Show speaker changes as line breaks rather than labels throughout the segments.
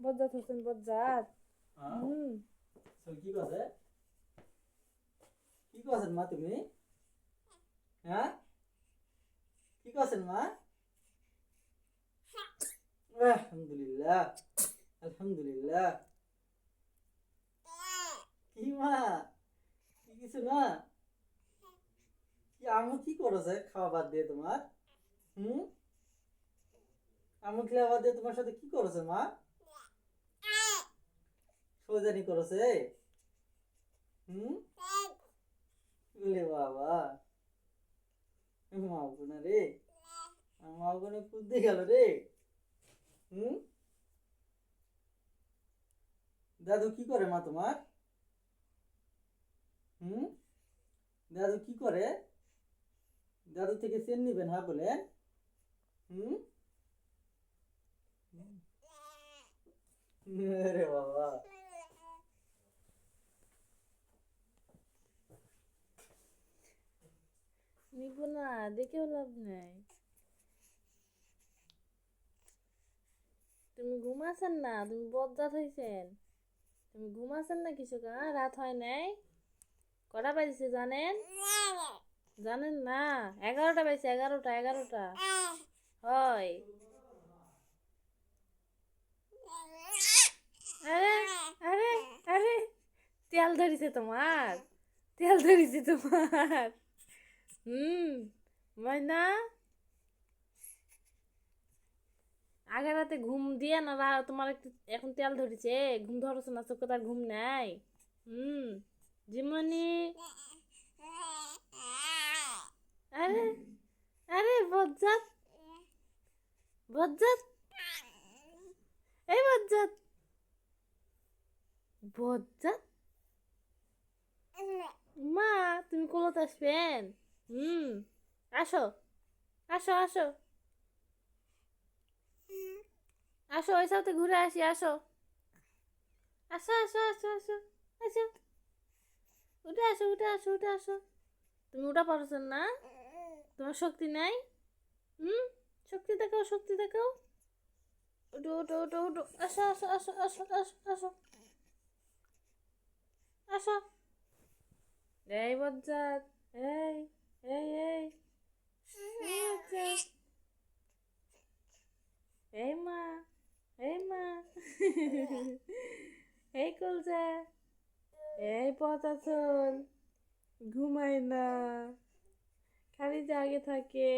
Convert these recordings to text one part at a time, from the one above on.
বজ্জাত হোসেন বজ্জাত।
হ্যাঁ?
হুম।
কি কি মা তুমি? হ্যাঁ? কি করছেন মা? আলহামদুলিল্লাহ আলহামদুলিল্লাহ। কি মা? কি কিছু না? কি আমু কি করেছে? খাওয়া বাদ দিয়ে তোমার। হুম? আমু খাওয়া বাদ দিয়ে তোমার সাথে কি করেছে মা? সৌদানি করেছে হুম? বলে বাবা। মা রে। মা কুদ্দে গেল রে। হুম? দাদু কি করে মা তোমার? হুম? দাদু কি করে? দাদু থেকে চেন নিবেন হ্যাঁ বলেন। হুম? বাবা।
নিব না, দেখেও লাভ নাই। তুমি ঘুমাছেন না, তুমি বজ্জাত হয়েছেন তুমি ঘুমাছেন না কিছু কা রাত হয় নাই। কটা বাজছে জানেন? জানেন না, এগারোটা বাজছে, এগারোটা এগারোটা। হয়। তেল ধরিছে তোমার, তেল ধরিছে তোমার। হুম ময়না আগে রাতে ঘুম দিয়ে না তোমার এখন তেল ধরেছে, ঘুম ধরছে না, চোখে তার ঘুম নাই। হুম, জিমনি? আরে আরে বজ্জাত বজ্জাত, এই বজ্জাত বজ্জাত? মা, তুমি কলত আসবেন? হুম, আসো আসো আসো। আসো, ওই সাথে ঘুরে আসি, আসো। আসো আসো আসো আসো আসো। উঠে আসো উঠে আসো উঠে আসো। তুমি উঠা পারছ না? তোমার শক্তি নাই? হুম, শক্তি দেখাও শক্তি দেখাও। উঠো উঠো উঠো উঠো। আসো আসো আসো আসো আসো আসো। আসো। এই বজ্জাত, এই। এই এই এই মা এই মা এই কলজা এই পচা ঘুমায় না। খালি জাগে থাকে।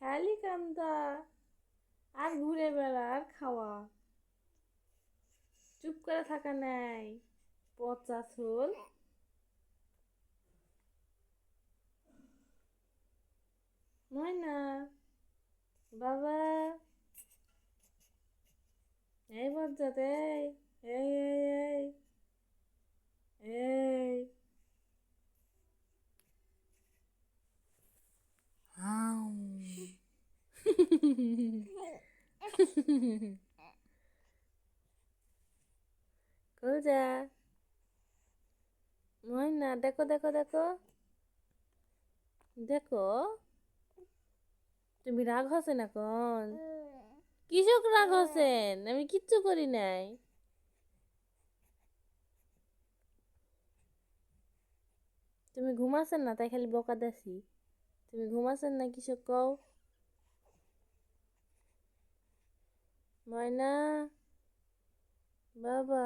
খালি কান্দা। আর ঘুরে বেড়া, আর খাওয়া। চুপ করে থাকা নাই পচা চল ময়না বাবা এই বজ্জাত এই এই এই এই কলজা ময়না দেখো দেখো দেখো দেখো তুমি রাগ হসেন এখন কৃষক রাগ হসেন? আমি কিচ্ছু করি নাই। তুমি ঘুমাছেন না তাই খালি বকা দেছি তুমি ঘুমাছেন না কৃষক কও? ময়না? বাবা।